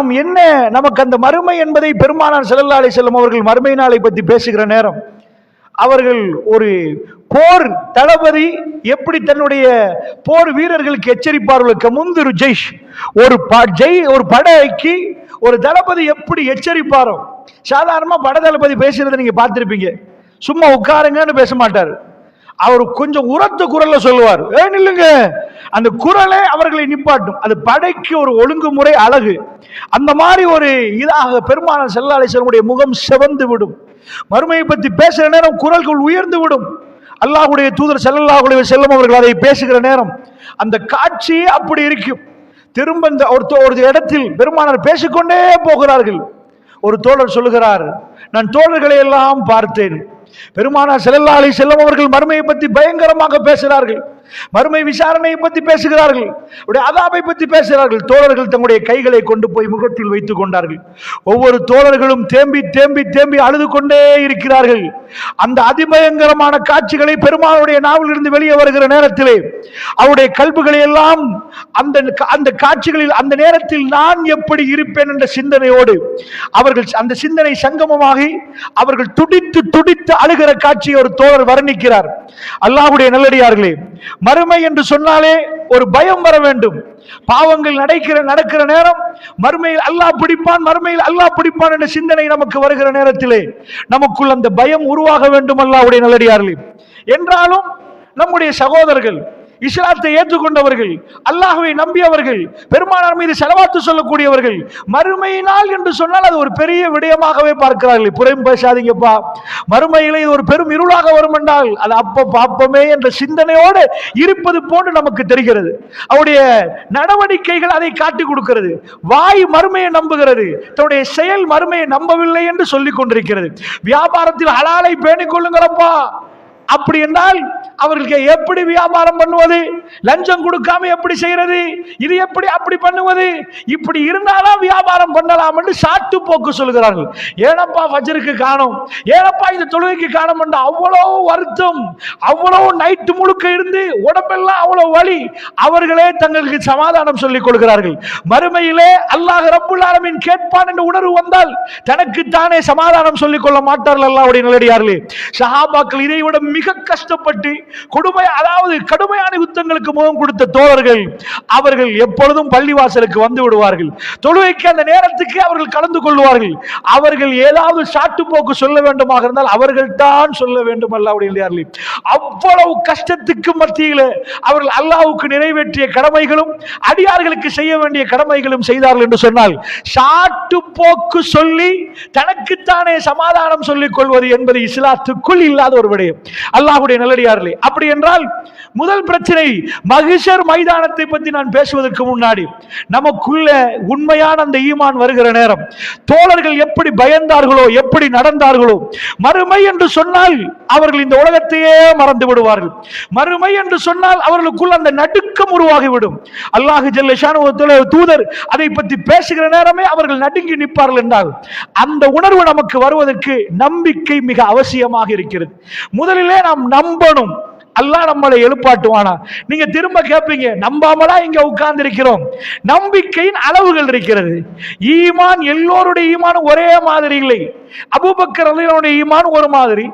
நாம் என்ன நமக்கு அந்த மறுமை என்பதை பெருமானார் செல்லல்லா அலி செல்லும் அவர்கள் மறுமை நாளை பற்றி பேசுகிற நேரம். அவர்கள் ஒரு போர் தளபதி எப்படி தன்னுடைய போர் வீரர்களுக்கு எச்சரிப்பார்களுக்கு முந்திரு ஜெய்ஷ். ஒரு ஜெய் ஒரு படைக்கு ஒரு தளபதி எப்படி எச்சரிப்பாரோ. சாதாரணமா பட தளபதி பேசுறதை நீங்க பார்த்துருப்பீங்க. சும்மா உட்காருங்கன்னு பேச மாட்டார். அவர் கொஞ்சம் உரத்த குரல்ல சொல்லுவார். ஏன் இல்லைங்க அந்த குரலே அவர்களை நிப்பாட்டும். அது படைக்கு ஒரு ஒழுங்குமுறை அழகு. அந்த மாதிரி ஒரு இதாக பெருமானார் ஸல்லல்லாஹு முகம் செவந்து விடும். மறுமையை பற்றி பேசுகிற நேரம் குரல்கள் உயர்ந்து விடும். அல்லாஹுடைய தூதர் செல்லல்லாஹுடைய செல்லும் அவர்கள் அதை பேசுகிற நேரம் அந்த காட்சியே அப்படி இருக்கும். திரும்ப இந்த ஒருத்த ஒரு இடத்தில் பெருமானார் பேசிக்கொண்டே போகிறார்கள். ஒரு தோழர் சொல்லுகிறார் நான் தோழர்களை எல்லாம் பார்த்தேன். பெருமானார் செல்லல்லா அலி செல்லம் அவர்கள் மறுமையை பற்றி பயங்கரமாக பேசுகிறார்கள் மறுமை விசாரணையை பற்றி பேசுகிறார்கள். அவருடைய அதாபை பற்றி பேசுகிறார்கள். தோழர்கள் தங்களுடைய கைகளை கொண்டு போய் முகத்தில் வைத்துக் கொண்டார்கள். ஒவ்வொரு தோழர்களும் தேம்பி தேம்பி தேம்பி அழுது கொண்டே இருக்கிறார்கள். அந்த அதிபயங்கரமான காட்சிகளை பெருமாளுடைய நாவில் இருந்து வெளியே வருகிற நேரத்திலே அவருடைய கல்புகளை எல்லாம் அந்த அந்த காட்சிகளில் அந்த நேரத்தில் நான் எப்படி இருப்பேன் என்ற சிந்தனையோடு அவர்கள் அந்த சிந்தனை சங்கமமாகி அவர்கள் துடித்து துடித்து அழுகிற காட்சியை ஒரு தோழர் வர்ணிக்கிறார். அல்லாஹுடைய நல்லடியார்களே மறுமை என்று சொன்னாலே ஒரு பயம் வர வேண்டும். பாவங்கள் நடக்கிற நடக்கிற நேரம் மறுமையில் அல்லாஹ் பிடிப்பான் மறுமையில் அல்லாஹ் பிடிப்பான் என்ற சிந்தனை நமக்கு வருகிற நேரத்திலே நமக்குள் அந்த பயம் உருவாக வேண்டும் அல்லாஹ்வுடைய நல்லடியார்களே என்றாலும் நம்முடைய சகோதரர்கள் இஸ்லாத்தை ஏற்றுக்கொண்டவர்கள் அல்லாஹுவை நம்பியவர்கள் பெருமானார் மீது செலவாத்து சொல்லக்கூடியவர்கள் மறுமையினால் என்று சொன்னால் அது ஒரு பெரிய விடயமாகவே பார்க்கிறார்கள். புறம் பேசாதீங்கப்பா. மறுமையிலே ஒரு பெரும் இருளாக வரும் என்றால் அது அப்ப பாப்பமே என்ற சிந்தனையோடு இருப்பது போன்று நமக்கு தெரிகிறது. அவருடைய நடவடிக்கைகள் அதை காட்டி கொடுக்கிறது. வாய் மறுமையை நம்புகிறது. தன்னுடைய செயல் மறுமையை நம்பவில்லை என்று சொல்லிக் கொண்டிருக்கிறது. வியாபாரத்தில் ஹலாலை பேணிக் கொள்ளுங்களப்பா. அப்படி என்றால் அவர்களுக்கு எப்படி வியாபாரம் பண்ணுவது? லஞ்சம் கொடுக்காம எப்படி செய்யறது? இது எப்படி அப்படி பண்ணுவது? இப்படி இருந்தாலும் வியாபாரம் பண்ணலாம் என்று சாட்டு போக்கு சொல்கிறார்கள். ஏனப்பா வஜருக்கு காணும்? ஏனப்பா இந்த தொழுகைக்கு காணும் என்று அவ்வளவு வருத்தம் அவ்வளவு நைட்டு முழுக்க இருந்து உடம்பெல்லாம் அவ்வளவு வலி. அவர்களே தங்களுக்கு சமாதானம் சொல்லிக் கொள்கிறார்கள். மறுமையிலே அல்லாஹ் ரப்புல் கேட்பான் என்ற உணர்வு வந்தால் தனக்கு தானே சமாதானம் சொல்லிக் கொள்ள மாட்டார்கள் அல்லாவுடைய நிலையார்களே. சஹாபாக்கள் இதை விட மிக கஷ்டப்பட்டு கொடுமை அதாவது கடுமையான யுத்தங்களுக்கு முகம் கொடுத்த தோழர்கள் அவர்கள் எப்பொழுதும் பள்ளிவாசலுக்கு வந்து விடுவார்கள். தொழுகைக்கு அந்த நேரத்துக்கு அவர்கள் கலந்து கொள்வார்கள். அவர்கள் ஏதாவது சாட்டு போக்கு சொல்ல வேண்டுமாக இருந்தால் அவர்கள் தான் சொல்ல வேண்டும் அல்லாஹ்வுடைய அவ்வளவு கஷ்டத்துக்கு மத்தியில் அவர்கள் அல்லாவுக்கு நிறைவேற்றிய கடமைகளும் அடியார்களுக்கு செய்ய வேண்டிய கடமைகளும் செய்தார்கள் என்று சொன்னால் சாட்டு போக்கு சொல்லி தனக்குத்தானே சமாதானம் சொல்லிக் கொள்வது என்பது இஸ்லாத்துக்குள் இல்லாத ஒரு விடயம். அல்லாஹுடைய நல்லடியார்களே அப்படி என்றால் முதல் பிரச்சனை மகிஷர் மைதானத்தை பற்றி நான் பேசுவதற்கு முன்னாடி நமக்குள்ள உண்மையான அந்த ஈமான் வருகிற நேரம். தோழர்கள் எப்படி பயந்தார்களோ எப்படி நடந்தார்களோ மறுமை என்று சொன்னால் அவர்கள் இந்த உலகத்தையே மறந்து விடுவார்கள். மறுமை என்று சொன்னால் அவர்களுக்குள் அந்த நடுக்கம் உருவாகிவிடும். அல்லாஹ் ஜல்லஷான தூதர் அதை பற்றி பேசுகிற நேரமே அவர்கள் நடுங்கி நிற்பார்கள் என்றால் அந்த உணர்வு நமக்கு வருவதற்கு நம்பிக்கை மிக அவசியமாக இருக்கிறது. முதலிலே நாம் நம்பணும். அல்லா நம்மளை எழுப்பாட்டுவானா? நீங்க திரும்ப கேட்பீங்க நம்பாமலா இங்க உட்கார்ந்து இருக்கிறோம் நம்பிக்கையின் அளவுகள் இருக்கிறது. ஈமான் எல்லோருடைய ஈமான் ஒரே மாதிரி இல்லை. அபுபக்கர் அலிகளுடைய ஈமான் ஒரு மாதிரி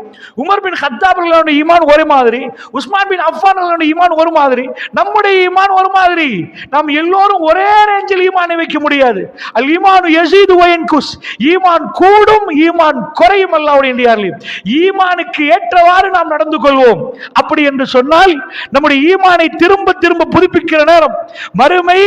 உமர் பின் கத்தாப் ரலியல்லாஹுடைய ஈமான் ஒரு மாதிரி உஸ்மான் பின் அஃபான் ரலியல்லாஹுடைய ஈமான் ஒரு மாதிரி நம்முடைய ஈமான் ஒரு மாதிரி. நாம் எல்லோரும் ஒரே ரேஞ்சில் ஈமானை வைக்க முடியாது. அல் ஈமானு எசீது ஒயன் குஸ் ஈமான் கூடும் ஈமான் குறையும் அல்லாவுடைய இந்தியாவில் ஈமானுக்கு ஏற்றவாறு நாம் நடந்து கொள்வோம். அப்படி என்று சொன்னால் நம்முடைய ஈமானை திரும்ப திரும்ப புதுப்பிக்கிற நேரம். மறுமை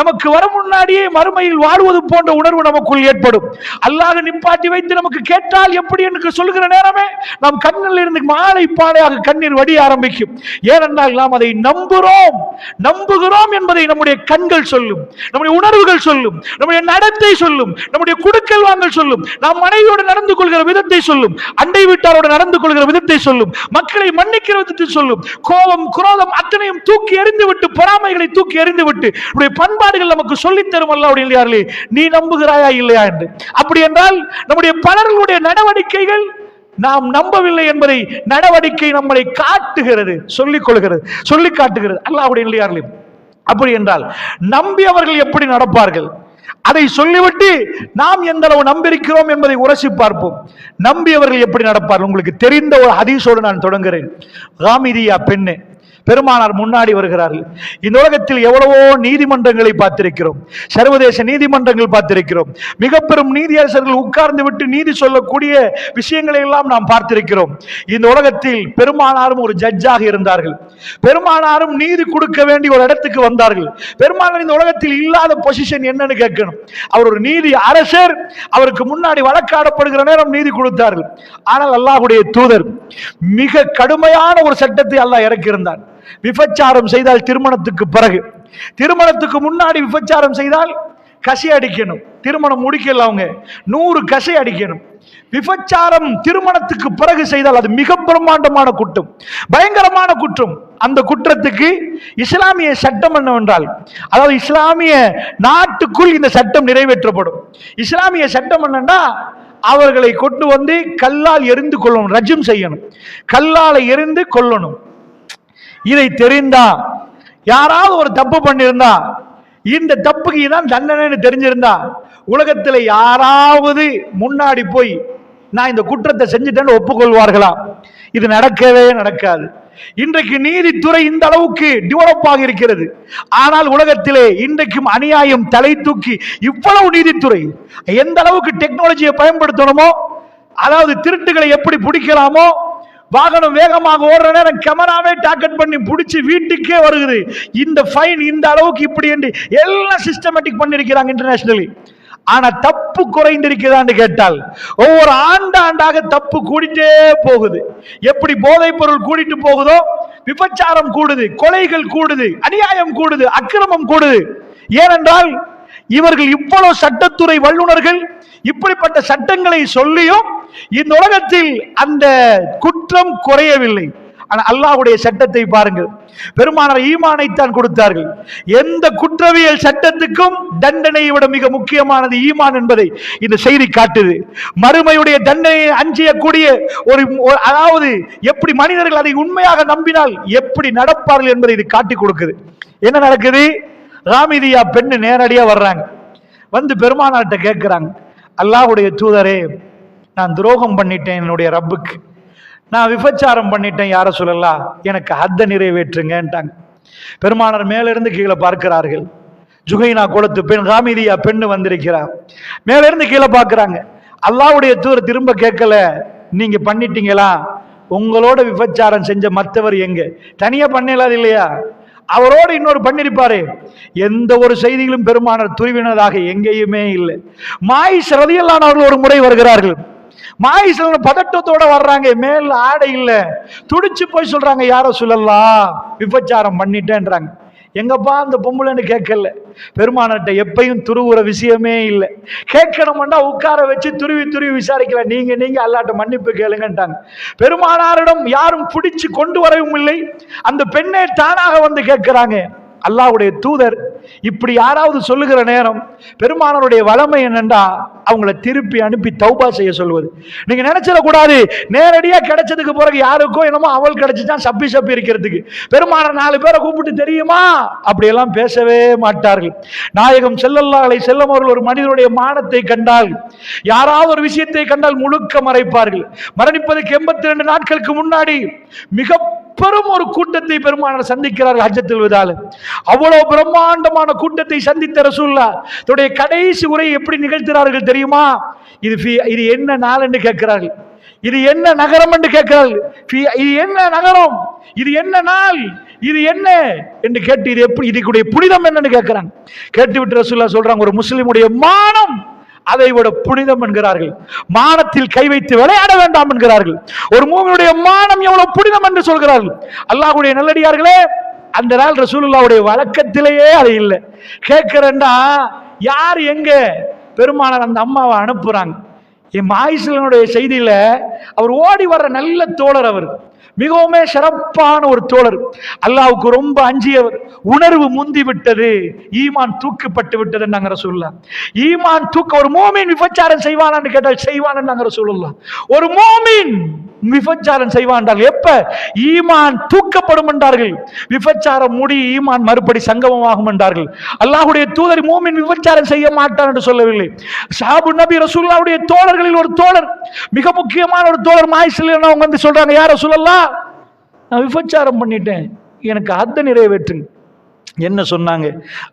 நமக்கு வர முன்னாடியே மறுமையில் வாழ்வது போன்ற உணர்வு நமக்குள் ஏற்படும். அல்லாத நிப்பாட்டி வைத்து நமக்கு கேட்டால் எப்படி என்று சொல்லுகிற நேரமே நம் கண்ணில் இருந்து மாலை பாலையாக கண்ணீர் வடி ஆரம்பிக்கும். ஏனென்றால் நாம் அதை நம்புகிறோம். நம்புகிறோம் என்பதை நம்முடைய கண்கள் சொல்லும். நம்முடைய உணர்வுகள் சொல்லும். நம்முடைய நடத்தை சொல்லும். நம்முடைய குடுக்கல் வாங்கல் சொல்லும். நாம் மனைவியோடு நடந்து கொள்கிற விதத்தை சொல்லும். அண்டை வீட்டாரோடு நடந்து கொள்கிற விதத்தை சொல்லும். மக்களை மன்னிக்கிற விதத்தை சொல்லும். கோபம் குரோதம் அத்தனையும் தூக்கி எறிந்து விட்டு பொறாமைகளை தூக்கி எறிந்து விட்டு நம்முடைய பண்பாடுகள் நமக்கு சொல்லித்தரும் அல்ல அப்படின்னு நீ நம்புகிறாயா இல்லையா என்று. அப்படி என்றால் நம்முடைய பலர்களுடைய நடவடிக்கைகள் நாம் நம்பவில்லை என்பதை நடவடிக்கை நம்மளை காட்டுகிறது சொல்லிக் கொள்கிறது சொல்லி காட்டுகிறது. அல்லாவுடைய இல்லையார்களே அப்படி என்றால் நம்பியவர்கள் எப்படி நடப்பார்கள்? அதை சொல்லிவிட்டு நாம் எந்த அளவு நம்பியிருக்கிறோம் என்பதை உரசி பார்ப்போம். நம்பியவர்கள் எப்படி நடப்பார்கள்? உங்களுக்கு தெரிந்த ஒரு ஹதீஸோடு நான் தொடங்குகிறேன். ராமிதியா பெண்ணு பெருமானார் முன்னாடி வருகிறார்கள். இந்த உலகத்தில் எவ்வளவோ நீதிமன்றங்களை பார்த்திருக்கிறோம். சர்வதேச நீதிமன்றங்கள் பார்த்திருக்கிறோம். மிக பெரும் நீதியரசர்கள் உட்கார்ந்து விட்டு நீதி சொல்லக்கூடிய விஷயங்களை எல்லாம் நாம் பார்த்திருக்கிறோம். இந்த உலகத்தில் பெருமானாரும் ஒரு ஜட்ஜாக இருந்தார்கள். பெருமானாரும் நீதி கொடுக்க வேண்டிய ஒரு இடத்துக்கு வந்தார்கள். பெருமானார் இந்த உலகத்தில் இல்லாத பொசிஷன் என்னன்னு கேட்கணும். அவர் ஒரு நீதி அரசர். அவருக்கு முன்னாடி வழக்காடப்படுகிற நேரம் நீதி கொடுத்தார்கள். ஆனால் அல்லாஹ்வுடைய தூதர் மிக கடுமையான ஒரு சட்டத்தை அல்லாஹ் இறக்கியிருந்தான். விபச்சாரம் செய்தால் திருமணத்துக்கு பிறகு. திருமணத்துக்கு முன்னாடி விபச்சாரம் செய்தால் கசை அடிக்கணும். திருமணம் முடிக்கல அவங்க. நூறு கசை அடிக்கணும். விபச்சாரம் திருமணத்துக்கு பிறகு செய்தால் அது மிக பிரம்மாண்டமான குற்றம். பயங்கரமான குற்றம். அந்த குற்றத்துக்கு இஸ்லாமிய சட்டம் என்னவென்றால் அதாவது இஸ்லாமிய நாட்டுக்குள் இந்த சட்டம் நிறைவேற்றப்படும். இஸ்லாமிய சட்டம் என்னன்னா அவர்களை கொண்டு வந்து கல்லால் எரிந்து கொள்ளணும் ரஜம் செய்யணும். கல்லால எரிந்து கொல்லணும். இதை தெரிந்தா யாராவது ஒரு தப்பு பண்ணியிருந்தா இந்த தப்புக்கு தான் தண்டனைன்னு தெரிஞ்சிருந்தா உலகத்தில் யாராவது முன்னாடி போய் நான் இந்த குற்றத்தை செஞ்சுட்டேன்னு ஒப்புக்கொள்வார்களா? இது நடக்கவே நடக்காது. இன்றைக்கு நீதித்துறை இந்த அளவுக்கு டெவலப் ஆகி இருக்கிறது. ஆனால் உலகத்திலே இன்றைக்கும் அநியாயம் தலை தூக்கி இவ்வளவு நீதித்துறை எந்த அளவுக்கு டெக்னாலஜியை பயன்படுத்தணுமோ அதாவது திருட்டுகளை எப்படி பிடிக்கலாமோ வாகனம் வேகமாக ஓடுற நேரம் கேமராவே டாக்கெட் பண்ணி பிடிச்சி வீட்டுக்கே வருகிறது. இந்த ஃபைன் இந்த அளவுக்கு இப்படி என்று எல்லாம் சிஸ்டமேட்டிக் பண்ணியிருக்கிறாங்க இன்டர்நேஷனலி ஆனா தப்பு குறைந்திருக்கிறான்னு கேட்டால் ஒவ்வொரு ஆண்டாண்டாக தப்பு கூடிட்டே போகுது. எப்படி போதைப் பொருள் கூடிட்டு போகுதோ? விபச்சாரம் கூடுது கொலைகள் கூடுது அநியாயம் கூடுது அக்கிரமம் கூடுது. ஏனென்றால் இவர்கள் இவ்வளவு சட்டத்துறை வல்லுநர்கள் இப்படிப்பட்ட சட்டங்களை சொல்லியும் இந்த உலகத்தில் அந்த குற்றம் குறையவில்லை. ஆனால் அல்லாஹ்வுடைய சட்டத்தை பாருங்கள். பெருமானார் ஈமானைத்தான் கொடுத்தார்கள். எந்த குற்றவியல் சட்டத்துக்கும் தண்டனையை விட மிக முக்கியமானது ஈமான் என்பதை இந்த செய்தி காட்டுது. மறுமையுடைய தண்டனையை அஞ்சியக்கூடிய ஒரு அதாவது எப்படி மனிதர்கள் அதை உண்மையாக நம்பினால் எப்படி நடப்பார்கள் என்பதை இது காட்டி கொடுக்குது. என்ன நடக்குது? ராமிதியா பெண்ணு நேரடியாக வர்றாங்க. வந்து பெருமானார்கிட்ட கேட்குறாங்க. அல்லாஹுடைய தூதரே நான் துரோகம் பண்ணிட்டேன் என்னுடைய ரப்புக்கு. நான் விபச்சாரம் பண்ணிட்டேன் யார சொல்லலாம் எனக்கு ஹத்த நிறைவேற்றுங்கன்ட்டாங்க. பெருமானர் மேலிருந்து கீழே பார்க்கிறார்கள். ஜுகைனா குளத்து பெண் ராமிதியா பெண்ணு வந்திருக்கிறார் மேலிருந்து கீழே பார்க்குறாங்க. அல்லாவுடைய தூர் திரும்ப கேட்கல நீங்க பண்ணிட்டீங்களா? உங்களோட விபச்சாரம் செஞ்ச மற்றவர் எங்க? தனியா பண்ணலாது இல்லையா? அவரோடு இன்னொரு பண்ணிருப்பாரு. எந்த ஒரு செய்திகளும் பெருமானார் துருவினதாக எங்கேயுமே இல்லை. மாய் ரதியல்லான் அவர்கள் ஒரு முறை வருகிறார்கள். மாயிசல் பதட்டத்தோட வர்றாங்க. மேல் ஆடை இல்லை. துடிச்சு போய் சொல்றாங்க யாரோ சொல்லலாம் விபச்சாரம் பண்ணிட்டேன்றாங்க. எங்கப்பா அந்த பொம்பளைன்னு கேட்கல? பெருமானட்ட எப்பையும் துருவுற விஷயமே இல்லை. கேட்கணும்னா உட்கார வச்சு துருவி துருவி விசாரிக்கலாம் நீங்க நீங்க அல்லாட்ட மன்னிப்பு கேளுங்கன்ட்டாங்க. பெருமானாரிடம் யாரும் பிடிச்சு கொண்டு வரவும் இல்லை. அந்த பெண்ணே தானாக வந்து கேட்கிறாங்க. அல்லாஹ்வுடைய தூதர் இப்படி யாராவது சொல்லுகிற நேரம் பெருமானவருடைய வளமை என்னென்றா அவங்கள திருப்பி அனுப்பி தௌபா செய்ய சொல்வது. நீங்க நினைச்சிடக்கூடாது நேரடியாக கிடைச்சதுக்கு பிறகு யாருக்கோ என்னமோ அவள் கிடைச்சிதான் சப்பி சப்பி இருக்கிறதுக்கு. பெருமானார் நாலு பேரை கூப்பிட்டு தெரியுமா? அப்படியெல்லாம் பேசவே மாட்டார்கள். நாயகம் செல்லல்லாலை செல்லும் அவர்கள் ஒரு மனிதனுடைய மானத்தை கண்டால் யாராவது ஒரு விஷயத்தை கண்டால் முழுக்க மறைப்பார்கள். மரணிப்பதற்கு எண்பத்தி ரெண்டு நாட்களுக்கு முன்னாடி மிக பெரும் ஒரு கூட்டத்தை பெருமானார் சந்திக்கிறார்கள் ஹஜ்ஜத்தில் விதால. அவ்வளவு பிரம்மாண்டமான கூட்டத்தை சந்தித்த ரசூல்லா தன்னுடைய கடைசி உரை எப்படி நிகழ்த்தினார்கள் தெரியுமா? இது ஃபி- இது என்ன நாள் என்று கேட்கிறார்கள். இது என்ன நகரம் என்று கேட்கிறார்கள். ஃபி- இது என்ன நகரம்? இது என்ன நாள்? இது என்ன? என்று கேட்டு இது எப்படி இதுக்குடைய புனிதம் என்னன்னு கேட்கிறாங்க. கேட்டு விட்டு ரசூல்லா சொல்றாங்க ஒரு முஸ்லிமுடைய மானம் அதை விட புனிதம் என்கிறார்கள். மானத்தில் கை வைத்து விளையாட வேண்டாம் என்கிறார்கள். ஒரு மூவியுடைய மானம் எவ்வளவு புனிதம் என்று சொல்கிறார்கள். அல்லாஹ்வுடைய நல்லடியார்களே அந்த நாள் ரசூலுல்லாவுடைய வழக்கத்திலேயே அது இல்லை. கேட்கிறேன்டா யார் எங்க பெருமானார் அந்த அம்மாவை அனுப்புறாங்க? என் மாயிசலனுடைய செய்தியில அவர் ஓடி வர்ற நல்ல தோழர் அவர். மிகவுமே சிறப்பான ஒரு தோழர். அல்லாவுக்கு ரொம்ப அஞ்சியவர். உணர்வு முந்தி விட்டது ஈமான் தூக்கப்பட்டு விட்டது நாங்கிற சொல்லலாம் ஈமான் தூக்க ஒரு மோமின் விபச்சாரம் செய்வானான்னு கேட்டால் செய்வான்னு நாங்கிற சொல்லலாம் ஒரு மோமின் விபச்சாரம் செய்வான் எப்ப? ஈமான் தூக்கப்படும் என்றார்கள். விபச்சாரம் முடி ஈமான் மறுபடி சங்கமமாகும் என்றார்கள். அல்லாஹுடைய தூதர் மூமின் விபச்சாரம் செய்ய மாட்டான் என்று சொல்லவில்லை. ஷாபு நபி ரசூல்லாவுடைய தோழர்களில் ஒரு தோழர் மிக முக்கியமான ஒரு தோழர் மாய்சில் அவங்க வந்து சொல்றாங்க யார சொல்லலாம் நான் விபச்சாரம் பண்ணிட்டேன். எனக்கு அத்த நிறைவேற்றுங்க. என்ன சொன்னாங்க?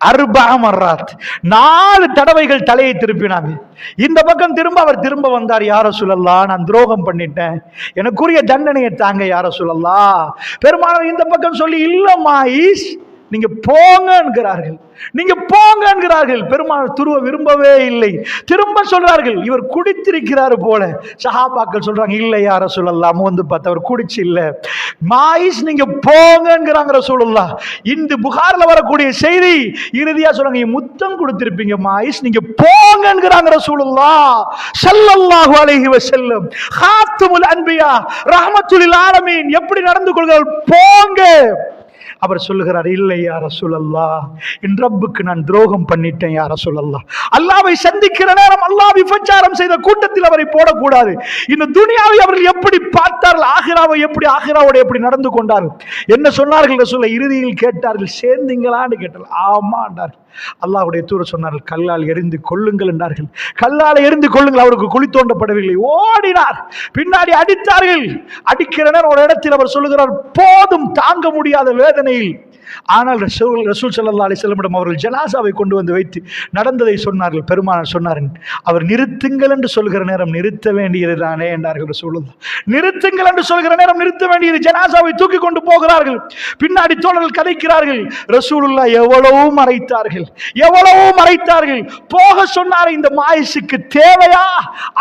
அர்பா மர்ராத். நாலு தடவைகள் தலையை திருப்பினாங்க. இந்த பக்கம் திரும்ப அவர் திரும்ப வந்தார். யார சொல்லலா நான் துரோகம் பண்ணிட்டேன். எனக்குரிய தண்டனையை தாங்க யார சொல்லலா பெருமானார் இந்த பக்கம் சொல்லி இல்லம்மா ஈஸ் நீங்க போங்க என்கிறார்கள். நீங்க போங்க என்கிறார்கள். பெருமாள் துருவ விரும்பவே இல்லை. திரும்ப சொல்றார்கள் இவர் குடித்திருக்கிறாரு போல. சஹாபாக்கள் சொல்றாங்க இல்லை யார சொல்லலாம் வந்து பார்த்து அவர் குடிச்சு இல்ல. மாயிஸ் நீங்க போங்கங்கிறாங்க சொல்லலாம் இந்த புகார்ல வரக்கூடிய செய்தி இறுதியா சொல்றாங்க முத்தம் கொடுத்திருப்பீங்க மாயிஸ் நீங்க போங்கங்கிறாங்க ரசூலுல்லா செல்லல்லாஹு அழகிவ செல்லும் ஹாத்துமுல் அன்பியா ரஹமத்துலில் ஆலமீன் எப்படி நடந்து கொள்கிறார் போங்க. அவர் சொல்லுகிறார் இல்லை யார சொல்லல்லா என் ரப்புக்கு நான் துரோகம் பண்ணிட்டேன் யார சொல்லல்லா அல்லாவை சந்திக்கிற நேரம் அல்லாஹ் விபச்சாரம் செய்த கூட்டத்தில் அவரை போடக்கூடாது. இந்த துனியாவை அவர்கள் எப்படி பார்த்தார்கள் ஆகிராவை எப்படி ஆகிராவோட எப்படி நடந்து கொண்டார்கள்? என்ன சொன்னார்கள் சொல்ல இறுதியில் கேட்டார்கள் சேர்ந்தீங்களான்னு கேட்டார்கள். ஆமா என்றார்கள் தூர சொன்னார்கள் கல்லால் எரிந்து கொள்ளுங்கள் என்றார்கள். கல்லால் எரிந்து கொள்ளுங்கள் அவருக்கு குழி தோண்டப்படவில்லை. ஓடினார். பின்னாடி அடித்தார்கள். அடிக்கிற நேரம் ஒரு இடத்தில் அவர் சொல்லுகிறார் போதும் தாங்க முடியாத வேதனை வேதனையில் ஆனால் ரசூல் ரசூல் சல்லா அலைஹி அவர்கள் ஜனாசாவை கொண்டு வந்து வைத்து நடந்ததை சொன்னார்கள். பெருமானார் சொன்னார்கள் அவர் நிறுத்துங்கள் என்று சொல்கிற நேரம் நிறுத்த வேண்டியது தானே என்றார்கள் ரசூலுல்லா நிறுத்துங்கள் என்று சொல்கிற நேரம் நிறுத்த வேண்டியது ஜனாசாவை தூக்கி கொண்டு போகிறார்கள். பின்னாடி தோழர்கள் கதைக்கிறார்கள். ரசூலுல்லா எவ்வளவோ மறைத்தார்கள். எவ்வளவோ மறைத்தார்கள். போக சொன்னார் இந்த மாயசுக்கு தேவையா?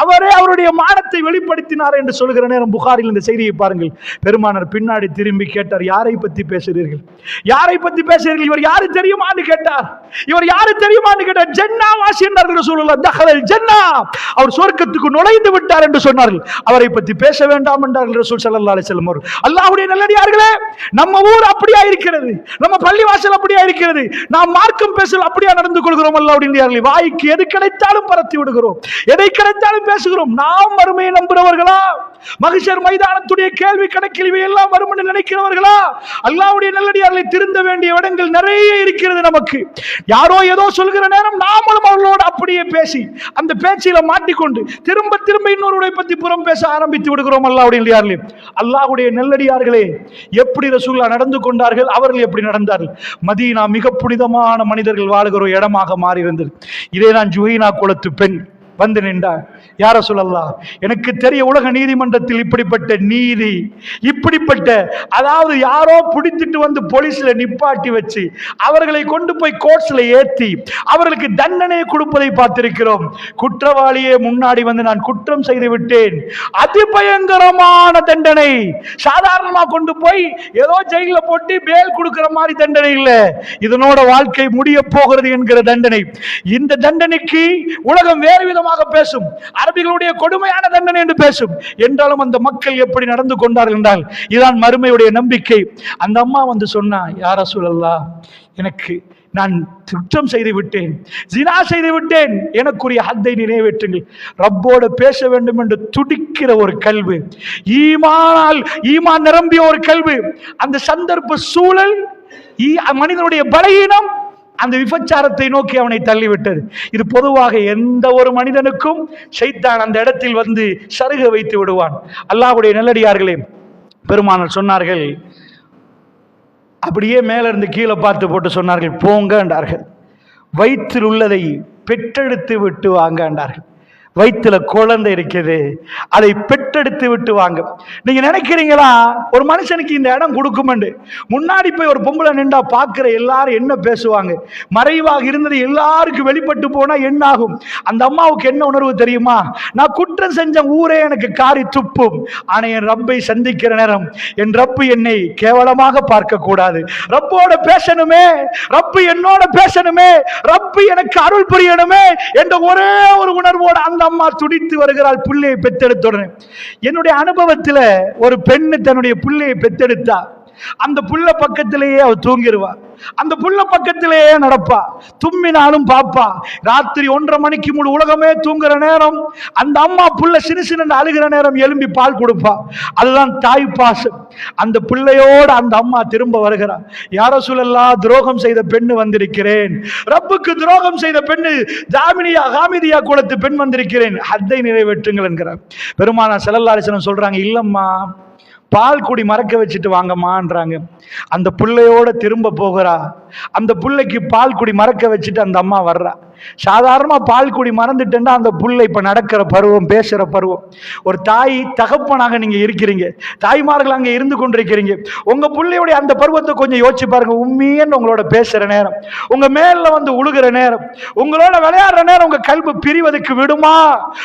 அவரே அவருடைய மானத்தை வெளிப்படுத்தினார் என்று சொல்கிற நேரம் புகாரில் இந்த செய்தியை பாருங்கள். பெருமானார் பின்னாடி திரும்பி கேட்டார் யாரை பத்தி பேசுகிறீர்கள்? யாரை பத்தி பேசுறீர்கள்? இவர் யாரு தெரியுமான்னு கேட்டார். இவர் யாரு தெரியுமான்னு கேட்டார்? ஜென்னா வாசி என்றார்கள் சொல்லலாம் தகவல் ஜென்னா. அவர் சொர்க்கத்துக்கு நுழைந்து விட்டார் என்று சொன்னார்கள். அவரை பத்தி பேச வேண்டாம் என்றார்கள் ரசூல் சல்லா அலிசல்லம் வஸல்லம் அவர்கள். அல்லாஹ்வுடைய நல்லடியார்களே நம்ம ஊர் அப்படியா இருக்கிறது? நம்ம பள்ளிவாசல் அப்படியா இருக்கிறது? நாம் மார்க்கம் பேசல் அப்படியா நடந்து கொள்கிறோம் அல்லாஹ்வுடைய வாய்க்கு எது கிடைத்தாலும் பரத்தி விடுகிறோம். எதை கிடைத்தாலும் பேசுகிறோம். நாம் வறுமையை நம்புறவர்களா மகிஷர் மைதானத்துடைய கேள்வி கணக்கில் இவையெல்லாம் வரும் என்று நினைக்கிறவர்களா? அல்லாவுடைய நல்லடியார்களை திருந்த வேண்டிய இடங்கள் நிறைய இருக்கிறது நமக்கு. யாரோ ஏதோ சொல்கிற நேரம் நாமளும் அவர்களோடு அப்படியே பேசி அந்த பேச்சில மாட்டிக்கொண்டு திரும்ப திரும்ப இன்னொருடைய பத்தி புறம் பேச ஆரம்பித்து விடுகிறோம் அல்லாவுடைய நல்லடியார்களே நெல்லடியார்களே எப்படி ரசூல்லா நடந்து கொண்டார்கள் அவர்கள் எப்படி நடந்தார்கள்? மதீனா மிக புனிதமான மனிதர்கள் வாழுகிற இடமாக மாறி இருந்தது இதே நான் ஜுஹைனா குலத்து பெண் வந்து நின்றார் யார சொல்லலாம் எனக்கு தெரிய உலக நீதிமன்றத்தில் இப்படிப்பட்ட நீதி இப்படிப்பட்ட அதாவது யாரோ பிடிச்சிட்டு வந்து போலீஸ்ல நிப்பாட்டி வச்சு அவர்களை கொண்டு போய் கோர்ட்ஸ்ல ஏத்தி அவர்களுக்கு தண்டனையை கொடுப்பதை பார்த்திருக்கிறோம். குற்றவாளியே முன்னாடி வந்து நான் குற்றம் செய்து விட்டேன். அதிபயங்கரமான தண்டனை. சாதாரணமா கொண்டு போய் ஏதோ ஜெயில போட்டு பேல் கொடுக்கிற மாதிரி தண்டனை இல்லை. இதனோட வாழ்க்கை முடிய போகிறது என்கிற தண்டனை. இந்த தண்டனைக்கு உலகம் வேறு விதமாக பேசும். அரபிகளுடைய கொடுமையான தண்டனை என்று பேசும். என்றாலும் அந்த மக்கள் எப்படி நடந்து கொண்டார்கள் என்றால் இதுதான் மறுமையுடைய நம்பிக்கை. அந்த அம்மா வந்து சொன்னா யார சூழல்லா எனக்கு நான் குற்றம் செய்து விட்டேன் ஜினா செய்து விட்டேன் எனக்குரிய ஹத்தை நிறைவேற்றுங்கள். ரப்போடு பேச வேண்டும் என்று துடிக்கிற ஒரு கல்வி. ஈமானால் ஈமான் நிரம்பிய ஒரு கல்வி. அந்த சந்தர்ப்ப சூழல் ஈ- மனிதனுடைய பலகீனம் அந்த விபச்சாரத்தை நோக்கி அவனை தள்ளிவிட்டது. இது பொதுவாக எந்த ஒரு மனிதனுக்கும் சைத்தான் அந்த இடத்தில் வந்து சருக வைத்து விடுவான். அல்லாஹ்வுடைய நல்லடியார்களே பெருமானர் சொன்னார்கள் அப்படியே மேலே இருந்து கீழே பார்த்து போட்டு சொன்னார்கள் போங்க என்றார்கள் வயிற்றில் உள்ளதை பெற்றெடுத்து விட்டு வாங்க என்றார்கள் வயிற்றுல குழந்தை இருக்குது. அதை பெற்றெடுத்து விட்டு வாங்க. நீங்க நினைக்கிறீங்களா? ஒரு மனுஷனுக்கு இந்த இடம் கொடுக்குமெண்டு. முன்னாடி போய் ஒரு பொம்பளை நின்றா பார்க்குற எல்லாரும் என்ன பேசுவாங்க? மறைவாக இருந்தது எல்லாருக்கும் வெளிப்பட்டு போனா என்ன ஆகும் அந்த அம்மாவுக்கு என்ன உணர்வு தெரியுமா? நான் குற்றம் செஞ்ச ஊரே எனக்கு காரி துப்பும். ஆனா என் ரப்பை சந்திக்கிற நேரம் என் ரப்பு என்னை கேவலமாக பார்க்க கூடாது ரப்போட பேசணுமே ரப்பு என்னோட பேசணுமே ரப்பு எனக்கு அருள் புரியணுமே என்ற ஒரே ஒரு உணர்வோட அந்த அம்மா துடித்து வருகிறாள் பிள்ளையை பெத்தெடுத்த உடனே. என்னுடைய அனுபவத்தில் ஒரு பெண்ணு தன்னுடைய பிள்ளையை பெத்தெடுத்தா அந்த புள்ள பக்கத்திலேயே அவ தூங்கிடுவா அந்த புள்ள பக்கத்திலேயே நடப்பா. தும்மினாலும் பாப்பா. ராத்திரி ஒன்றரை மணிக்கு முழு உலகமே தூங்குற நேரம் அந்த அம்மா புள்ள சின்ன சின்ன அழுகிற நேரம் எலும்பி பால் கொடுப்பா. அதுதான் தாய் பாசம். அந்த பிள்ளையோடு அந்த அம்மா திரும்ப வருகிறா. யாரோ சொல்லலா துரோகம் செய்த பெண்ணு வந்திருக்கிறேன். ரப்புக்கு துரோகம் செய்த பெண்ணு ஜாமினியா ஹாமிதியா குலத்து பெண் வந்திருக்கிறேன். அதை நிறைவேற்றுங்கள் என்கிறார். பெருமானா செல்லல்லாரிசனம் சொல்றாங்க இல்லம்மா பால் குடி மறக்க வச்சுட்டு வாங்கம்மான்றாங்க. அந்த பிள்ளையோட திரும்ப போகிறா. அந்த பிள்ளைக்கு பால் குடி மறக்க வச்சுட்டு அந்த அம்மா வர்றா. சாதாரணமா பால் குடி மறந்துட்டேன்னா அந்த புல்லை இப்ப நடக்கிற பருவம் பேசுற பருவம். ஒரு தாய் தகப்பனாக நீங்க இருக்கிறீங்க. தாய்மார்கள் அங்க இருந்து கொண்டிருக்கிறீங்க. உங்க பிள்ளையுடைய அந்த பருவத்தை கொஞ்சம் யோசிச்சு பாருங்க. உண்மையன்னு உங்களோட பேசுற நேரம். உங்க மேல வந்து உழுகிற நேரம். உங்களோட விளையாடுற நேரம் உங்க கல்வி பிரிவதற்கு விடுமா?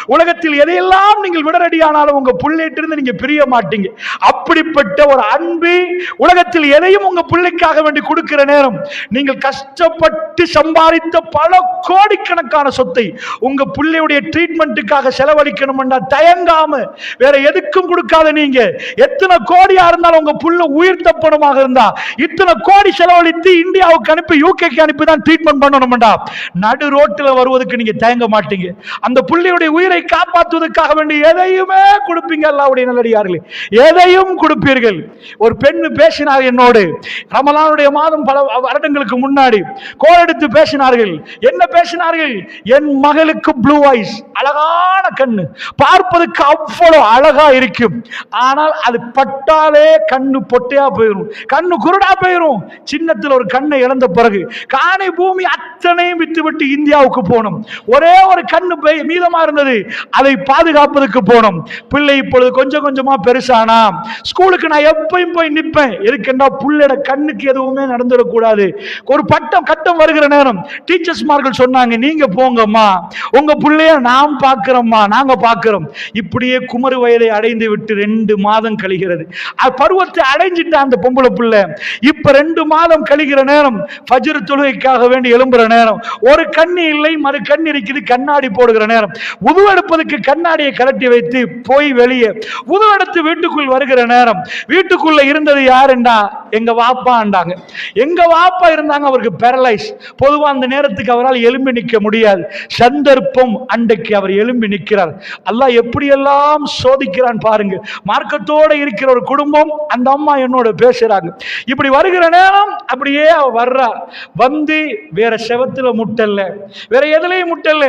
உலகத்தில் எதையெல்லாம் நீங்கள் விடரடியானாலும் உங்க பிள்ளைகிட்டிருந்து இருந்து நீங்க பிரிய மாட்டீங்க. அப்படிப்பட்ட ஒரு அன்பு உலகத்தில் எதையும் உங்க பிள்ளைக்காக வேண்டி கொடுக்கிற நேரம். நீங்கள் கஷ்டப்பட்டு சம்பாதித்த பல கோடிக்கணக்கான சொத்தை உங்க பிள்ளையுடைய ட்ரீட்மெண்ட்டுக்காக செலவழிக்கணும்னா தயங்காம வேற எதுக்கும் கொடுக்காத நீங்க. எத்தனை கோடியா இருந்தாலும் உங்க புள்ள உயிர் தப்பணமாக இருந்தா இத்தனை கோடி செலவழித்து இந்தியாவுக்கு அனுப்பி யூகேக்கு அனுப்பி தான் ட்ரீட்மெண்ட் பண்ணணும்டா. நடு ரோட்டில் வருவதற்கு நீங்க தயங்க மாட்டீங்க. அந்த புள்ளையுடைய உயிரை காப்பாற்றுவதற்காக வேண்டி எதையுமே கொடுப்பீங்க அல்லாவுடைய நல்லடியார்களே. எதையும் கொடுப்பீர்கள். ஒரு பெண்ணு பேசினார் என்னோடு. ரமலானுடைய மாதம் பல வருடங்களுக்கு முன்னாடி. கோல் எடுத்து பேசினார்கள். என்ன பேச பேசினார்கள். என் மகளுக்கு ப்ளூ ஐஸ் அழகான கண்ணு. பார்ப்பதற்கு அவ்வளவு அழகா இருக்கும். ஆனால் அது பட்டாலே கண்ணு பொட்டையா போயிடும் கண்ணு குருடா போயிடும் சின்னத்தில் ஒரு கண்ணை இழந்த பிறகு காணி பூமி அத்தனையும் விட்டுவிட்டு இந்தியாவுக்கு போனோம். ஒரே ஒரு கண்ணு மீதமா இருந்தது அதை பாதுகாப்பதற்கு போனோம். பிள்ளை இப்பொழுது கொஞ்சம் கொஞ்சமா பெருசானா? ஸ்கூலுக்கு நான் எப்பயும் போய் நிற்பேன். இருக்குன்னா புள்ளட கண்ணுக்கு எதுவுமே நடந்துடக்கூடாது. ஒரு பட்டம் கட்டம் வருகிற நேரம். டீச்சர்ஸ்மார்கள் சொன்னாங்க சொன்னாங்க நீங்க போங்கம்மா. உங்க பிள்ளைய நாம் பார்க்கிறோம்மா. நாங்க பார்க்கிறோம். இப்படியே குமரு வயதை அடைந்து விட்டு ரெண்டு மாதம் கழிகிறது. பருவத்தை அடைஞ்சிட்ட அந்த பொம்பளை பிள்ளை. இப்ப ரெண்டு மாதம் கழிகிற நேரம் ஃபஜ்ர் தொழுகைக்காக வேண்டி எழும்புற நேரம். ஒரு கண்ணி இல்லை மறு கண் இருக்குது கண்ணாடி போடுகிற நேரம். உதுவெடுப்பதற்கு கண்ணாடியை கலட்டி வைத்து போய் வெளியே. உதுவெடுத்து வீட்டுக்குள் வருகிற நேரம். வீட்டுக்குள்ள இருந்தது யாருண்டா? எங்க வாப்பாண்டாங்க எங்க வாப்பா இருந்தாங்க அவருக்கு பேரலைஸ் பொதுவா அந்த நேரத்துக்கு அவரால் எழும்பி நிற்க முடியாது. சந்தர்ப்பம் அன்றைக்கு அவர் எழும்பி நிற்கிறார் அல்லாஹ் எப்படியெல்லாம் சோதிக்கிறான் பாருங்க. மார்க்கத்தோட இருக்கிற ஒரு குடும்பம் அந்த அம்மா என்னோட பேசுறாங்க. இப்படி வருகிற நேரம் அப்படியே அவ வர்றா. வந்து வேற செவத்துல முட்டல்ல. வேற எதுலயும் முட்டல்ல.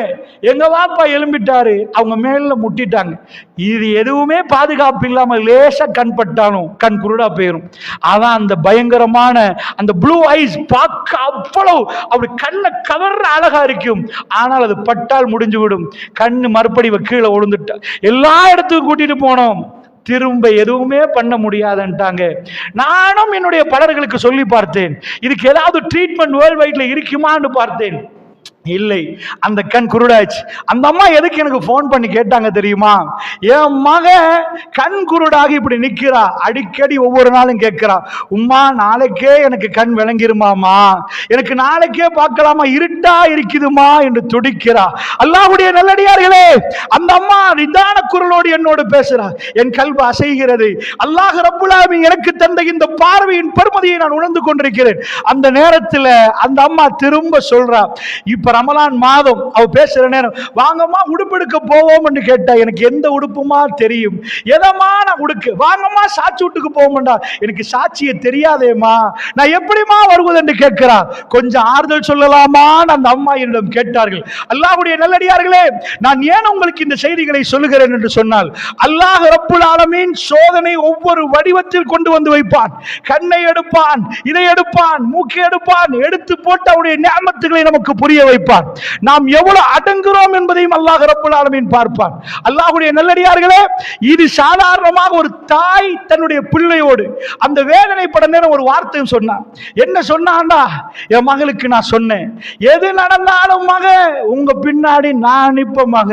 எங்க வாப்பா எழும்பிட்டாரு அவங்க மேல முட்டிட்டாங்க. இது எதுவுமே பாதுகாப்பு இல்லாம லேசா கண் பட்டாலும் கண் குருடா போயிரும். அதான் அந்த பயங்கரமான அந்த ப்ளூ ஐஸ் பார்க்க அவ்வளவு அப்படி கண்ணை கவர்ற அழகா இருக்கும் ஆனால் அது பட்டால் முடிஞ்சு விடும் கண்ணு மறுபடி கீழே விழுந்துட்டா எல்லா இடத்துக்கும் கூட்டிட்டு போனோம். திரும்ப எதுவுமே பண்ண முடியாதுன்ட்டாங்க. நானும் என்னுடைய பலர்களுக்கு சொல்லி பார்த்தேன். இதுக்கு ஏதாவது ட்ரீட்மெண்ட் வேர்ல்ட் வைட்ல இருக்குமான்னு பார்த்தேன். இல்லை. அந்த கண் குருடாச்சு அந்த அம்மா எதுக்கு எனக்கு ஃபோன் பண்ணி கேட்டாங்க தெரியுமா? என் மகன் கண் குருடாக இப்படி நிக்கிறா. அடிக்கடி ஒவ்வொரு நாளும் கேட்கிறா. உம்மா நாளைக்கே எனக்கு கண் விளங்கிருமாமா எனக்கு நாளைக்கே பார்க்கலாமா? இருட்டா இருக்குதுமா என்று துடிக்கிறா. அல்லாவுடைய நல்லடியார்களே அந்த அம்மா நிதான குரலோடு என்னோடு பேசுறா. என் கல்வி அசைகிறது. அல்லாஹ் ரப்புலாமி எனக்கு தந்த இந்த பார்வையின் பெருமதியை நான் உணர்ந்து கொண்டிருக்கிறேன். அந்த நேரத்தில் அந்த அம்மா திரும்ப சொல்றா இப்ப ரமலான் மாதம் அவ பேசுற நேரம் வாங்கம்மா உடுப்பெடுக்க போவோம் என்று கேட்டா எனக்கு எந்த உடுப்புமா தெரியும்? எதமா நான் உடுக்கு? வாங்கம்மா சாட்சி வீட்டுக்கு போவோம்டா. எனக்கு சாட்சியை தெரியாதேம்மா. நான் எப்படிமா வருவது? என்று கேட்கிறா. கொஞ்சம் ஆறுதல் சொல்லலாமான்னு அந்த அம்மா என்னிடம் கேட்டார்கள். அல்லாஹ்வுடைய நல்லடியார்களே நான் ஏன் உங்களுக்கு இந்த செய்திகளை சொல்லுகிறேன்? என்று சொன்னால் அல்லாஹ் ரப்புல் ஆலமீன் சோதனை ஒவ்வொரு வடிவத்தில் கொண்டு வந்து வைப்பான். கண்ணை எடுப்பான் இதை எடுப்பான் மூக்கை எடுப்பான் எடுத்து போட்டு அவருடைய நியமத்துகளை நமக்கு புரிய வைப்பான். நாம் எவ்வளவு அடங்குகிறோம் என்பதையும் அல்லாஹ் ரப்புல் ஆலமீன் பார்ப்பான் அல்லாஹுடைய நல்லடியார்களே இது சாதாரணமாக ஒரு தாய் தன்னுடைய பிள்ளையோடு அந்த வேதனைப்பட நேரம் ஒரு வார்த்தையும் சொன்னான் என்ன சொன்னான்டா என் மகளுக்கு நான் சொன்னேன். எது நடந்தாலும் மக உங்க பின்னாடி நான் நிப்ப மக.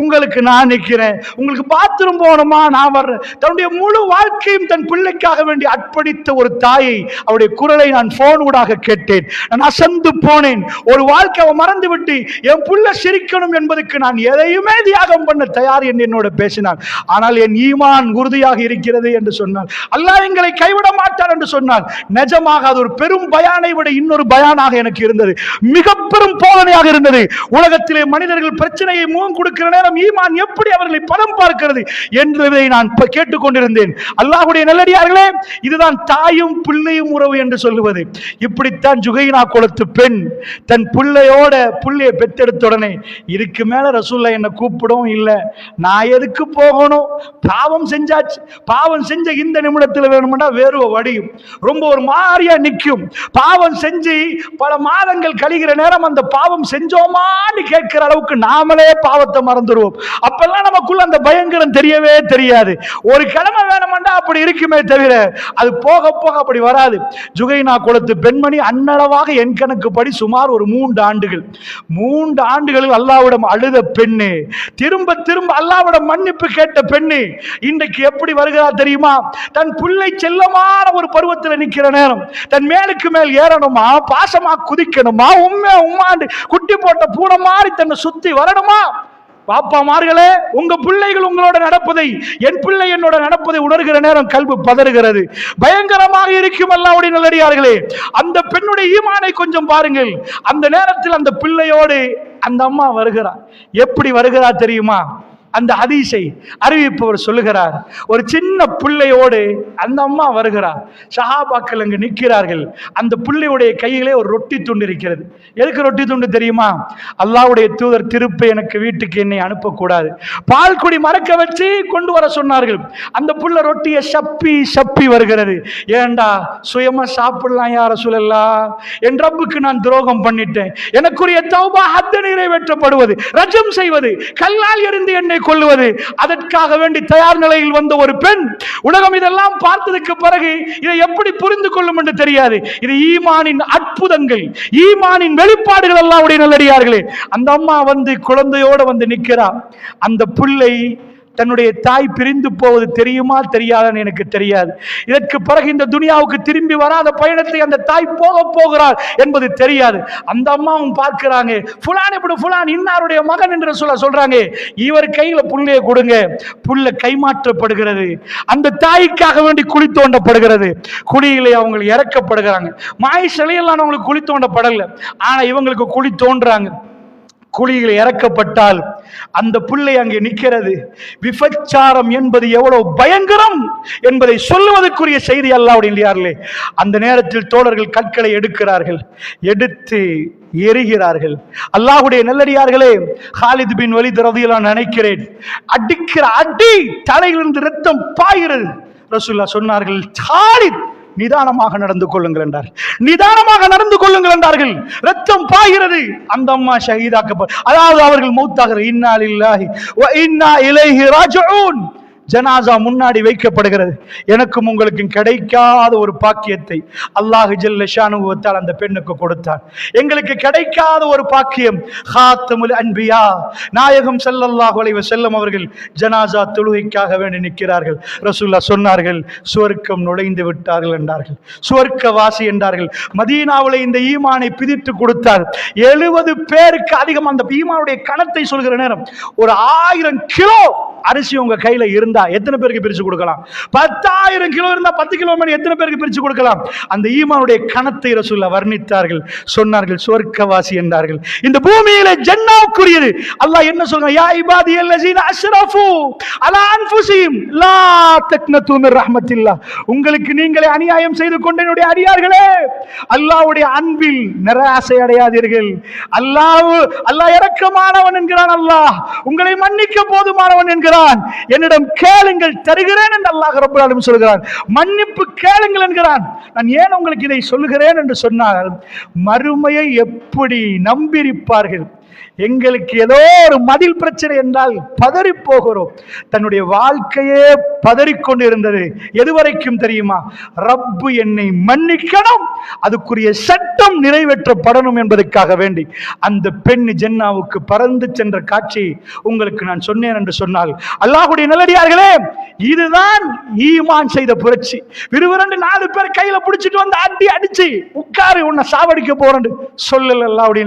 உங்களுக்கு நான் நிற்கிறேன் உங்களுக்கு பாத்ரூம் போகணுமா? நான் வர்றேன். தன்னுடைய முழு வாழ்க்கையும் தன் பிள்ளைக்காக வேண்டி அர்ப்பணித்த ஒரு தாயை அவருடைய குரலை நான் போன் ஊடாக கேட்டேன். நான் அசந்து போனேன். ஒரு வாழ்க்கை மறந்துவிட்டு என் புள்ள சிரிக்கணும் என்பதற்கு நான் எதையுமே தியாகம் பண்ண தயார் என்று என்னோட பேசினார். ஆனால் என் ஈமான் உறுதியாக இருக்கிறது என்று சொன்னார். அல்லாஹ் எங்களை கைவிட மாட்டார் என்று சொன்னார். நிஜமாக அது ஒரு பெரும் பயானை விட இன்னொரு பயானாக எனக்கு இருந்தது. மிக பெரும் போதனையாக இருந்தது. உலகத்திலே மனிதர்கள் பிரச்சனையை முகம் கொடுக்கிற நேரம் ஈமான் எப்படி அவர்களை பலம் பார்க்கிறது என்பதை நான் கேட்டுக்கொண்டிருந்தேன். அல்லாஹுடைய நல்லடியார்களே இதுதான் தாயும் பிள்ளையும் உறவு என்று சொல்லுவது. இப்படித்தான் ஜுகைனா குளத்து பெண் தன் பிள்ளையோட புள்ளைய பெத்தெடுத்த உடனே இதுக்கு மேல ரசூல்லா என்ன கூப்பிடவும் இல்லை. நான் எதுக்கு போகணும்? பாவம் செஞ்சாச்சு. பாவம் செஞ்ச இந்த நிமிடத்தில் வேணும்னா வேர்வை வடியும். ரொம்ப ஒரு மாதிரியா நிற்கும் பாவம் செஞ்சு பல மாதங்கள் கழிகிற நேரம் அந்த பாவம் செஞ்சோமான்னு கேட்கிற அளவுக்கு நாமளே பாவத்தை மறந்துடுவோம். அப்பெல்லாம் நமக்குள்ள அந்த பயங்கரம் தெரியவே தெரியாது. ஒரு கிழமை வேணுமெண்டா அப்படி இருக்குமே தவிர அது போக போக அப்படி வராது. ஜுகைனா குளத்து பெண்மணி அன்னளவாக என் கணக்குப்படி சுமார் ஒரு மூன்று ஆண்டுகள் மூன்று ஆண்டுகளில் அல்லாவிடம் அழுத பெண்ணு திரும்ப திரும்ப அல்லாவிடம் மன்னிப்பு கேட்ட பெண்ணு இன்றைக்கு எப்படி வருகிறா தெரியுமா? தன் பிள்ளை செல்லமான ஒரு பருவத்தில் நிற்கிற நேரம் தன் மேலுக்கு மேல் ஏறணுமா? பாசமா குதிக்கணுமா? உண்மை உம்மாண்டு குட்டி போட்ட பூனை மாதிரி தன்னை சுத்தி வரணுமா? பாப்பாமார்களே உங்க பிள்ளைகள் உங்களோட நடப்பதை என் பிள்ளை என்னோட நடப்பதை உணர்கிற நேரம் கல்வி பதறுகிறது. பயங்கரமாக இருக்கும் அல்லாவுடைய நல்லடியார்களே அந்த பெண்ணுடைய ஈமானை கொஞ்சம் பாருங்கள். அந்த நேரத்தில் அந்த பிள்ளையோடு அந்த அம்மா வருகிறார் எப்படி வருகிறா தெரியுமா? அந்த ஹதீஸை அறிவிப்பவர் சொல்லுகிறார். ஒரு சின்ன பிள்ளையோடு அந்த அம்மா வருகிறார். சஹாபாக்கள் அங்கு நிற்கிறார்கள். அந்த பிள்ளையுடைய கையிலே ஒரு ரொட்டி துண்டு இருக்கிறது. எதுக்கு ரொட்டி துண்டு தெரியுமா? அல்லாவுடைய தூதர் திருப்பை எனக்கு வீட்டுக்கு என்னை அனுப்பக்கூடாது. பால் குடி மறக்க வச்சு கொண்டு வர சொன்னார்கள். அந்த புள்ள ரொட்டியை சப்பி சப்பி வருகிறது. ஏண்டா சுயமா சாப்பிடலாம் யார சொல்லலா என் ரப்புக்கு நான் துரோகம் பண்ணிட்டேன். எனக்குரிய தௌபா ஹத்த நிறைவேற்றப்படுவது ரஜம் செய்வது கல்லால் இருந்து என்னை கொள்ளுவது. அதற்காக வேண்டி தயார் நிலையில் வந்த ஒரு பெண் உலகம் இதெல்லாம் பார்த்ததுக்கு பிறகு இதை எப்படி புரிந்து கொள்ளும் என்று தெரியாது. இது ஈமானின் அற்புதங்கள் ஈமானின் வெளிப்பாடுகள் எல்லாம் உடைய நல்லடியார்களே. அந்த அம்மா வந்து குழந்தையோட வந்து நிற்கிறார் அந்த பிள்ளை தன்னுடைய தாய் பிரிந்து போவது தெரியுமா தெரியாதான்னு எனக்கு தெரியாது. இதற்கு பிறகு இந்த துனியாவுக்கு திரும்பி வராத பயணத்தை அந்த தாய் போக போகிறாள் என்பது தெரியாது. அந்த அம்மாவும் பார்க்கிறாங்க புலான் இப்படி புலான் இன்னாருடைய மகன்? என்று சொல்ல சொல்றாங்க இவர் கையில புள்ளைய கொடுங்க. புல்ல கைமாற்றப்படுகிறது. அந்த தாய்க்காக வேண்டி குழி தோண்டப்படுகிறது. குழியிலே அவங்க இறக்கப்படுகிறாங்க. மாய சிலையெல்லாம் அவங்களுக்கு குழி தோண்டப்படலை. ஆனா இவங்களுக்கு குழி தோன்றாங்க. குழியில் இறக்கப்பட்டால் அந்த பிள்ளை அங்கே நிற்கிறது. விபச்சாரம் என்பது எவ்வளவு பயங்கரம் என்பதை சொல்லுவதற்குரிய செய்தி அல்லாவுடைய இல்லையார்களே அந்த நேரத்தில் தோழர்கள் கற்களை எடுக்கிறார்கள் எடுத்து எரிகிறார்கள். அல்லாஹ்வுடைய நல்லடியார்களே ஹாலித் பின் வலித் நான் நினைக்கிறேன் அடிக்கிற அடி தலையிலிருந்து ரத்தம் பாய்கிறது. ரசுல்லா சொன்னார்கள் ஹாலித் நிதானமாக நடந்து கொள்ளுங்கள் என்றார். நிதானமாக நடந்து கொள்ளுங்கள் என்றார்கள். ரத்தம் பாய்கிறது. அந்த அம்மா ஷஹீதாக்கப்ப அதாவது அவர்கள் மௌத்தாகிற இன்னா இல்லாஹி இன்னா இலைஹி ராஜூன் ஜனாசா முன்னாடி வைக்கப்படுகிறது. எனக்கும் உங்களுக்கும் கிடைக்காத ஒரு பாக்கியத்தை அல்லாஹ் ஜல்ல ஷானுவத்தால் அந்த பெண்ணுக்கு கொடுத்தார் எங்களுக்கு கிடைக்காத ஒரு பாக்கியம் ஹாத்தமுல் அன்பியா. நாயகம் செல்லல்லாஹு அலைவ வஸல்லம் அவர்கள் ஜனாசா தொழுகைக்காக வேண்டி நிற்கிறார்கள். ரசூல்லா சொன்னார்கள் சுவர்க்கம் நுழைந்து விட்டார்கள் என்றார்கள். சுவர்க்க வாசி என்றார்கள். மதீனாவில் இந்த ஈமானை பிதித்து கொடுத்தார். எழுபது பேருக்கு அதிகம் அந்த ஈமானுடைய கணத்தை சொல்கிற நேரம் ஒரு ஆயிரம் கிலோ அரிசி உங்க கையில இருந்து இருந்தா எத்தனை பேருக்கு பிரிச்சு கொடுக்கலாம்? பத்தாயிரம் கிலோ இருந்தா பத்து கிலோ மணி எத்தனை பேருக்கு பிரிச்சு கொடுக்கலாம்? அந்த ஈமானுடைய கணத்தை ரசூல்லா வர்ணித்தார்கள். சொன்னார்கள் சொர்க்கவாசி என்றார்கள். இந்த பூமியில ஜன்னாவுக்குரியது. அல்லாஹ் என்ன சொல்றான்? யா இபாதி அல்லஸீன அஷ்ரஃபு அலா அன்ஃபுசிஹிம் லா தக்னது மிர் ரஹ்மத்தில்லா உங்களுக்கு நீங்களே அநியாயம் செய்து கொண்ட என்னுடைய அடியார்களே அல்லாஹ்வுடைய அன்பில் நிராசை அடையாதீர்கள். அல்லாஹ் அல்லாஹ் இரக்கமானவன் என்கிறான் அல்லாஹ். உங்களை மன்னிக்க போதுமானவன் என்கிறான். என்னிடம் கேளுங்கள் தருகிறேன் என்று அல்லாஹ் ரபுல்லாலும் சொல்கிறான். மன்னிப்பு கேளுங்கள் என்கிறான். நான் ஏன் உங்களுக்கு இதை சொல்லுகிறேன் என்று சொன்னால் மறுமையை எப்படி நம்பியிருப்பார்கள்? எங்களுக்கு ஏதோ ஒரு மதில் பிரச்சனை என்றால் பதறி போகிறோம் தன்னுடைய வாழ்க்கையே பதறிக்கொண்டு இருந்தது எதுவரைக்கும் தெரியுமா? ரப்பு என்னை மன்னிக்கணும். அதுக்குரிய சட்டம் நிறைவேற்றப்படணும் என்பதற்காக வேண்டி. அந்த பெண் ஜென்னாவுக்கு பறந்து சென்ற காட்சி உங்களுக்கு நான் சொன்னேன் என்று சொன்னால் அல்லாஹுடைய நல்லடியார்களே இதுதான் ஈமான் செய்த புரட்சி. விறுவிரண்டு நாலு பேர் கையில பிடிச்சிட்டு வந்து அடி அடிச்சு உட்காரு உன்னை சாவடிக்க போறேன் சொல்லல அல்லாவுடைய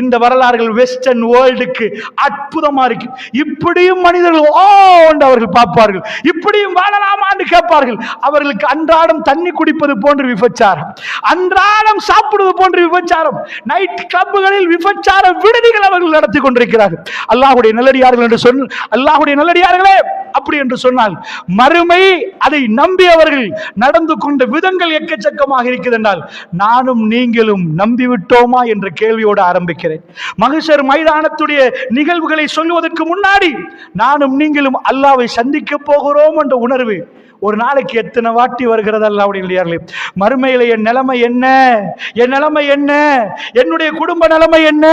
இந்த வரலாறுகள் வெஸ்டர்ன் வேர்ல்டுக்கு அற்புதமா இருக்கு. இப்படியும் மனிதர்கள் ஓ என்று அவர்கள் பார்ப்பார்கள். இப்படியும் வாழலாமான்னு கேட்பார்கள். அவர்களுக்கு அன்றாடம் தண்ணி குடிப்பது போன்ற விபச்சாரம். அன்றாடம் சாப்பிடுவது போன்ற விபச்சாரம். நைட் கிளப்புகளில் விபச்சார விடுதிகள் அவர்கள் நடத்தி கொண்டிருக்கிறார்கள். அல்லாஹுடைய நல்லடியார்கள் என்று சொன்ன அல்லாஹுடைய நல்லடியார்களே அப்படி என்று சொன்னால் மறுமை அதை நம்பியவர்கள் நடந்து கொண்ட விதங்கள் எக்கச்சக்கமாக இருக்கிறது என்றால் நானும் நீங்களும் நம்பிவிட்டோமா என்ற கேள்வியோடு ஆரம்பிக்கிறேன். ஹஷர் மைதானத்துடைய நிகழ்வுகளை சொல்லுவதற்கு முன்னாடி நானும் நீங்களும் அல்லாவை சந்திக்க போகிறோம் என்ற உணர்வு. ஒரு நாளைக்கு எத்தனை வாட்டி வருகிறது அல்லாவுடைய மறுமையில என் நிலைமை என்ன? என் நிலைமை என்ன? என்னுடைய குடும்ப நிலைமை என்ன?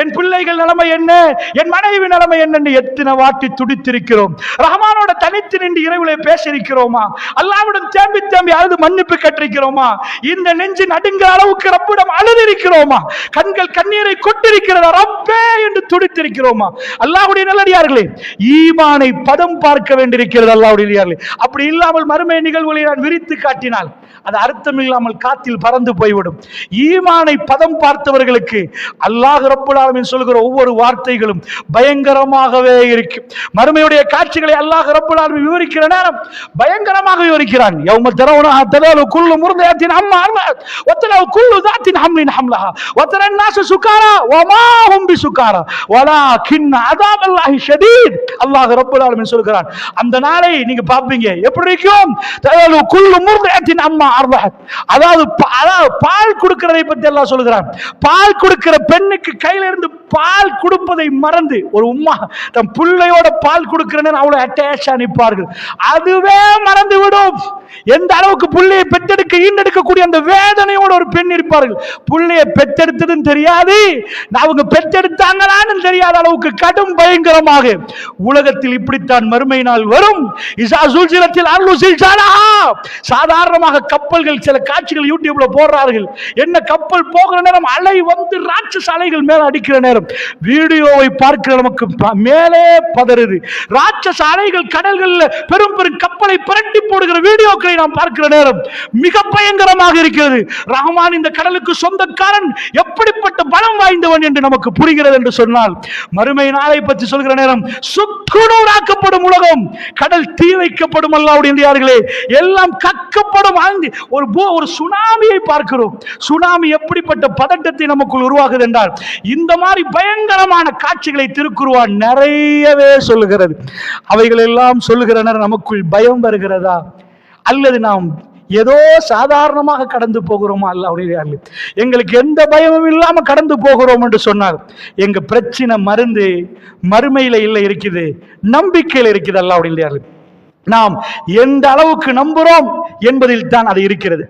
என் பிள்ளைகள் நிலைமை என்ன? என் மனைவி நிலைமை என்னன்னு எத்தனை வாட்டி துடித்திருக்கிறோம். ரஹமானோட தனித்து நின்று இரவுல பேசியிருக்கிறோமா? அல்லாவிடம் தேம்பி தேம்பி அழுது மன்னிப்பு கற்றிருக்கிறோமா இந்த நெஞ்சு நடுங்கிற அளவுக்கு ரப்பிடம் அழுதிருக்கிறோமா? கண்கள் கண்ணீரை கொட்டிருக்கிறதா? ரப்பே என்று துடித்திருக்கிறோமா? அல்லாஹ்வுடைய நல்லடியார்களே ஈமானை பதம் பார்க்க வேண்டியிருக்கிறது அல்லாஹ்வுடைய அப்படி இல்லாமல் மறுமை நிகழ்வுகளை நான் விரித்து காட்டினால் அது அர்த்தம் இல்லாமல் காத்தில் பறந்து போய்விடும். ஈமானை பதம் பார்த்தவர்களுக்கு அல்லாஹ் ரப்புலாலமின் சொல்கிற ஒவ்வொரு வார்த்தைகளும் பயங்கரமாகவே இருக்கு. மறுமையுடைய காட்சிகளை அல்லாஹ் ரப்புல் விவரிக்கிற நேரம் பயங்கரமாக விவரிக்கிறான். யௌம தரவுனா தலாலு குல்லு முர்தயாத்தின் அம்மா. வத்தலவு குல்லு தாத்தின் ஹம்லின் ஹம்லஹா வத்தர الناس சுகாரா வமா ஹும் பிசுகாரா வலாகின் அதாபல்லாஹி ஷதீத் அல்லாஹ் ரப்புல் ஆலமீன் சொல்கிறான் அந்த நாளை நீங்க பாப்பீங்க எப்படி இருக்கும் தலாலு குல்லு முர்தயாத்தின் அம்மா அர்லஹத் அதாவது பா- அதாவது பால் கொடுக்கிறதை பத்தி எல்லாம் சொல்கிறான் பால் கொடுக்கிற பெண்ணுக்கு கையில இருந்து பால் கொடுப்பதை மறந்து ஒரு உம்மா தன் பிள்ளையோட பால் கொடுக்கிறேன்னு அவ்வளவு அட்டாச் நிற்பார்கள் அதுவே மறந்து விடும் எந்த அளவுக்கு புள்ளையை பெற்றெடுக்க ஈண்டெடுக்கக்கூடிய அந்த வேதனையோட ஒரு பெண் இருப்பார்கள். பிள்ளைய பெற்றெடுத்ததும் தெரியாது. அவங்க பெற்றெடுத்தாங்களான்னு தெரியாத அளவுக்கு கடும் பயங்கரமாக. உலகத்தில் இப்படித்தான் மறுமை நாள் வரும். சாதாரணமாக கப்பல்கள் சில காட்சிகள் யூடியூப்ல போடுறார்கள். என்ன கப்பல் போகிற நேரம் அலை வந்து ராட்சச அலைகள் மேல அடிக்கிற நேரம். வீடியோவை பார்க்கிற நமக்கு மேலே பதறுது. ராட்சச அலைகள் கடல்கள் பெரும் பெரும் கப்பலை புரட்டி போடுகிற வீடியோக்களை நாம் பார்க்கிற நேரம் மிக பயங்கரமாக இருக்கிறது. ரஹ்மான் இந்த கடலுக்கு சொந்தக்காரன். எப்படிப்பட்ட பலம் வாய்ந்தவன் என்று நமக்கு புரிகிறது என்று சொன்னால் மறுமை நாளை பற்றி சொல்கிற நேரம் சுக்குநூறாக்கப்படும் உலகம். கடல் தீ வைக்கப்படும் அல்லாவுடையார்களே எல்லாம் கக்கப்படும் ஒரு ஒரு சுனாமியை பார்க்கிறோம். சுனாமி எப்படிப்பட்ட பதட்டத்தை நமக்குள் உருவாகுது என்றால் இந்த மாதிரி பயங்கரமான காட்சிகளை திருக்குருவான் நிறையவே சொல்லுகிறது. அவைகள் எல்லாம் சொல்லுகிற நேரம் நமக்குள் பயம் வருகிறதா? அல்லது நாம் ஏதோ சாதாரணமாக கடந்து போகிறோமா அல்லாவுடைய எங்களுக்கு எந்த பயமும் இல்லாமல் கடந்து போகிறோம் என்று சொன்னார். எங்க பிரச்சனை மருந்து மறுமையில இல்லை இருக்குது. நம்பிக்கையில் இருக்குது அல்லாவுடைய நாம் எந்த அளவுக்கு நம்புகிறோம் என்பதில் தான் அது இருக்கிறது.